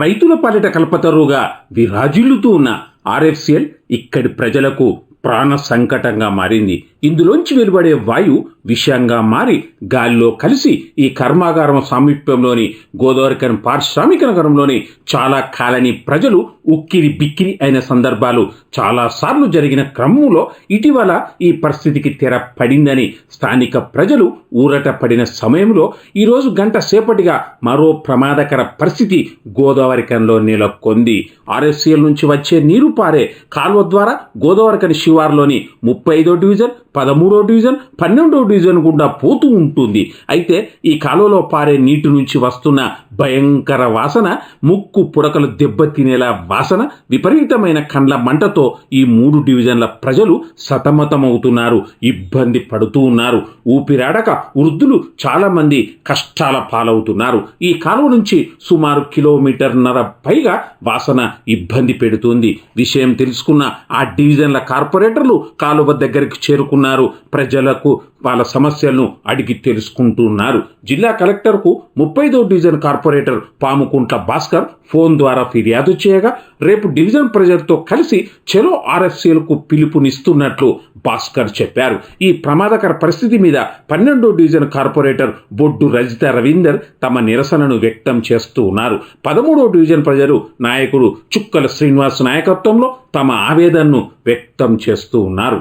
రైతుల పాలిట కల్పతరుగా విరాజిల్లుతూ ఉన్న ఆర్ఎఫ్సిఎల్ ఇక్కడి ప్రజలకు ప్రాణ సంకటంగా మారింది. ఇందులోంచి వెలువడే వాయు విషయంగా మారి గాలిలో కలిసి ఈ కర్మాగారం సామీప్యంలోని గోదావరికరం పారిశ్రామిక నగరంలోని చాలా కాలనీ ప్రజలు ఉక్కిరి బిక్కిరి అయిన సందర్భాలు చాలా సార్లు జరిగిన క్రమంలో ఇటీవల ఈ పరిస్థితికి తెర పడిందని స్థానిక ప్రజలు ఊరట పడిన సమయంలో ఈరోజు గంట సేపటిగా మరో ప్రమాదకర పరిస్థితి గోదావరికంలో నెలకొంది. ఆర్ఎస్సీఎల్ నుంచి వచ్చే నీరు పారే కాలువ ద్వారా గోదావరికని శివార్లోని ముప్పై ఐదో డివిజన్ పదమూడో డివిజన్ పన్నెండో డివిజన్ గుండా పోతూ ఉంటుంది. అయితే ఈ కాలువలో పారే నీటి నుంచి వస్తున్న భయంకర వాసన ముక్కు పుడకలు దెబ్బతినేలా వాసన విపరీతమైన కండ్ల మంటతో ఈ మూడు డివిజన్ల ప్రజలు సతమతమవుతున్నారు ఇబ్బంది పడుతూ ఉన్నారు. ఊపిరాడక వృద్ధులు చాలామంది కష్టాల పాలవుతున్నారు. ఈ కాలువ నుంచి సుమారు కిలోమీటర్న్నర పైగా వాసన ఇబ్బంది పెడుతుంది. విషయం తెలుసుకున్న ఆ డివిజన్ల కార్పొరేటర్లు కాలువ దగ్గరికి చేరుకున్నారు. ప్రజలకు వాళ్ళ సమస్యలను అడిగి తెలుసుకుంటున్నారు. జిల్లా కలెక్టర్కు ముప్పైదో division corporator Pamukuntla Bhaskar phone ద్వారా ఫిర్యాదు చేయగా రేపు డివిజన్ ప్రజలతో కలిసి చెలో ఆర్ఎఫ్సీలకు పిలుపునిస్తున్నట్లు భాస్కర్ చెప్పారు. ఈ ప్రమాదకర పరిస్థితి మీద పన్నెండో డివిజన్ కార్పొరేటర్ బొడ్డు రజిత రవీందర్ తమ నిరసనను వ్యక్తం చేస్తూ ఉన్నారు పదమూడో డివిజన్ ప్రజలు నాయకుడు చుక్కల శ్రీనివాస్ నాయకత్వంలో తమ ఆవేదనను వ్యక్తం చేస్తూ ఉన్నారు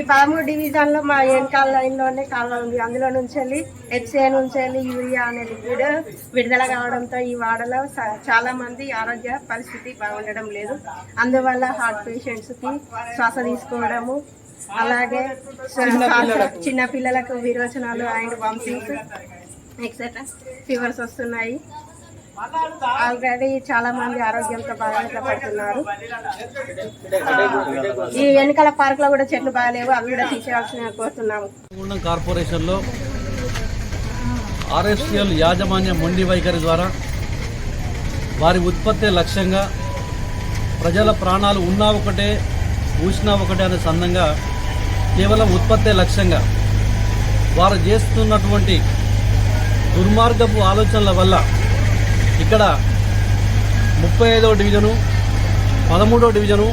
ఈ పదమూడు డివిజన్లో మా వెనకాల లైన్లోనే కాలువ ఉంది. అందులో నుంచి వెళ్ళి హెచ్ఏ నుంచి వెళ్ళి యూరియా అనే లిక్విడ్ విడుదల కావడంతో ఈ వాడలో చాలా మంది ఆరోగ్య పరిస్థితి బాగుండడం లేదు. అందువల్ల హార్ట్ పేషెంట్స్కి శ్వాస తీసుకోవడము అలాగే చిన్న పిల్లలకు. విరోచనాలు అండ్ వామిటింగ్స్ ఎక్సెట్రా ఫీవర్స్ వస్తున్నాయి. ఆల్రెడీ చాలా మంది ఆరోగ్యంతో బాధపడుతున్నారు ఈ వెనకాల పార్క్లో కూడా చెట్లు బాగాలేవు అవి కూడా తీసేయాల్సిన కోరుతున్నాము. గుండం కార్పొరేషన్లో ఆర్ఎస్ఎల్ యాజమాన్య మొండి వైఖరి ద్వారా వారి ఉత్పత్తి లక్ష్యంగా ప్రజల ప్రాణాలు ఉన్నా ఒకటే ఊసినా ఒకటే అనే సందంగా కేవలం ఉత్పత్తే లక్ష్యంగా వారు చేస్తున్నటువంటి దుర్మార్గపు ఆలోచనల వల్ల ఇక్కడ ముప్పై ఐదవ డివిజను పదమూడవ డివిజను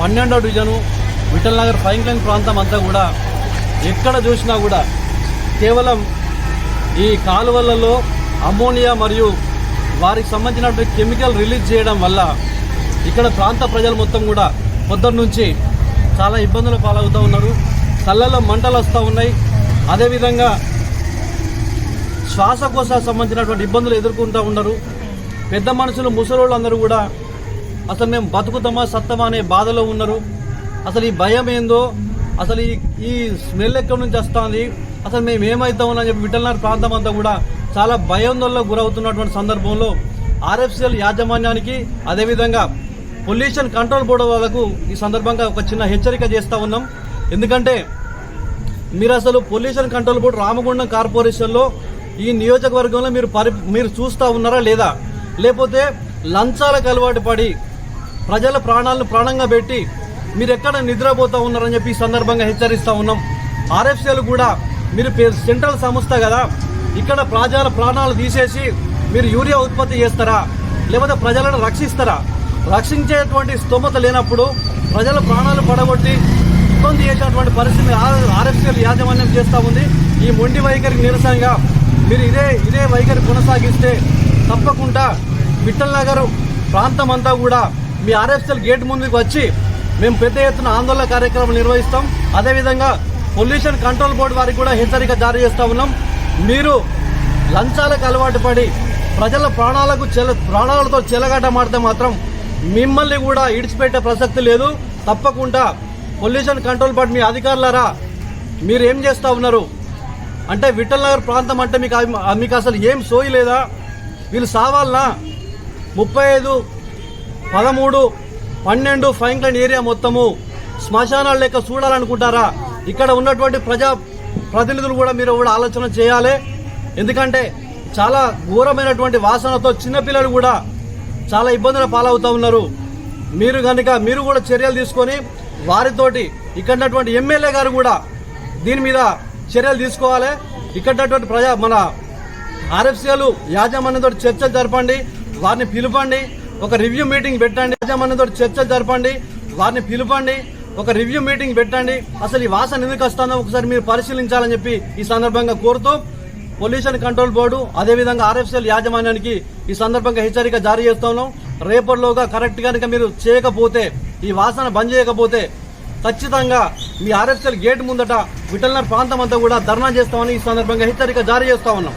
పన్నెండవ division Vittal Nagar fine line ప్రాంతం అంతా కూడా ఎక్కడ చూసినా కూడా కేవలం ఈ కాలువలలో అమ్మోనియా మరియు వారికి సంబంధించినటువంటి కెమికల్ రిలీజ్ చేయడం వల్ల ఇక్కడ ప్రాంత ప్రజలు మొత్తం కూడా పొద్దున్న నుంచి చాలా ఇబ్బందులు పాలవుతూ ఉన్నారు. కళ్ళల్లో మంటలు వస్తూ ఉన్నాయి. అదేవిధంగా శ్వాసకోశ సంబంధించినటువంటి ఇబ్బందులు ఎదుర్కొంటూ ఉన్నారు పెద్ద మనుషులు ముసలోళ్ళు అందరూ కూడా అసలు మేము బతుకుతామా సత్తమా అనే బాధలో ఉన్నారు. అసలు ఈ భయం ఏందో అసలు ఈ ఈ స్మెల్ ఎక్కడి నుంచి వస్తుంది అసలు మేము ఏమవుతామని అని చెప్పి విఠలనాడు ప్రాంతం అంతా కూడా చాలా భయాందోళనకు గురవుతున్నటువంటి సందర్భంలో ఆర్ఎఫ్సిఎల్ యాజమాన్యానికి అదేవిధంగా పొల్యూషన్ కంట్రోల్ బోర్డు వాళ్ళకు ఈ సందర్భంగా ఒక చిన్న హెచ్చరిక చేస్తూ ఉన్నాం. ఎందుకంటే మీరు అసలు పొల్యూషన్ కంట్రోల్ బోర్డు రామగుండం కార్పొరేషన్లో ఈ నియోజకవర్గంలో మీరు పరి మీరు చూస్తూ ఉన్నారా లేదా? లేకపోతే లంచాలకు అలవాటు పడి ప్రజల ప్రాణాలను ప్రాణంగా పెట్టి మీరు ఎక్కడ నిద్రపోతూ ఉన్నారని చెప్పి ఈ సందర్భంగా హెచ్చరిస్తూ ఉన్నాం. ఆర్ఎఫ్సీలు కూడా మీరు సెంట్రల్ సంస్థ కదా ఇక్కడ ప్రజల ప్రాణాలు తీసేసి మీరు యూరియా ఉత్పత్తి చేస్తారా? లేకపోతే ప్రజలను రక్షిస్తారా? రక్షించేటువంటి స్తోమత లేనప్పుడు ప్రజల ప్రాణాలు పడగొట్టి ఇబ్బంది చేసేటువంటి పరిస్థితి ఆర్ఎఫ్సీఎల్ యాజమాన్యం చేస్తూ ఉంది. ఈ మొండి వైఖరికి నిరసనగా మీరు ఇదే ఇదే వైఖరి కొనసాగిస్తే తప్పకుండా విఠల్ నగర్ ప్రాంతం అంతా కూడా మీ ఆర్ఎఫ్సీఎల్ గేట్ ముందుకు వచ్చి మేము పెద్ద ఎత్తున ఆందోళన కార్యక్రమం నిర్వహిస్తాం. అదేవిధంగా పొల్యూషన్ కంట్రోల్ బోర్డు వారికి కూడా హెచ్చరిక జారీ చేస్తూ ఉన్నాం. మీరు లంచాలకు అలవాటు పడి ప్రజల ప్రాణాలకు చెల ప్రాణాలతో చెలగాటమాడితే మాత్రం మిమ్మల్ని కూడా ఇడిచిపెట్టే ప్రసక్తి లేదు. తప్పకుండా పొల్యూషన్ కంట్రోల్ బోర్డు మీ అధికారులారా మీరు ఏం చేస్తూ ఉన్నారు? అంటే విఠల్ నగర్ ప్రాంతం అంటే మీకు మీకు అసలు ఏం సోయి లేదా? వీళ్ళు సావాలనా? ముప్పై ఐదు పదమూడు పన్నెండు ఫైన్లైన్ ఏరియా మొత్తము. శ్మశానాలు లెక్క చూడాలనుకుంటారా? ఇక్కడ ఉన్నటువంటి ప్రజా ప్రతినిధులు కూడా మీరు కూడా ఆలోచన చేయాలి. ఎందుకంటే చాలా ఘోరమైనటువంటి వాసనతో చిన్నపిల్లలు కూడా చాలా ఇబ్బందుల పాలవుతూ ఉన్నారు. మీరు కనుక మీరు కూడా చర్యలు తీసుకొని వారితోటి ఇక్కడ ఉన్నటువంటి ఎమ్మెల్యే గారు కూడా దీని మీద చర్యలు తీసుకోవాలి. ఇక్కడ ప్రజా మన ఆర్ఎఫ్సీలు యాజమాన్యంతో చర్చలు జరపండి. వారిని పిలుపండి ఒక రివ్యూ మీటింగ్ పెట్టండి. యాజమాన్యంతో చర్చలు జరపండి. వారిని పిలుపండి ఒక రివ్యూ మీటింగ్ పెట్టండి. అసలు ఈ వాసన ఎందుకు వస్తుందో ఒకసారి మీరు పరిశీలించాలని చెప్పి ఈ సందర్భంగా కోరుతూ పొల్యూషన్ కంట్రోల్ బోర్డు అదేవిధంగా ఆర్ఎఫ్సీఎల్ యాజమాన్యానికి ఈ సందర్భంగా హెచ్చరిక జారీ చేస్తున్నాం. రేపటిలోగా కరెక్ట్ కనుక మీరు చేయకపోతే ఈ వాసన బంద్ చేయకపోతే ఖచ్చితంగా మీ ఆర్ఎఫ్సీఎల్ గేట్ ముందట విఠల్నర్ ప్రాంతం అంతా కూడా ధర్నా చేస్తామని ఈ సందర్భంగా హెచ్చరిక జారీ చేస్తా ఉన్నాం.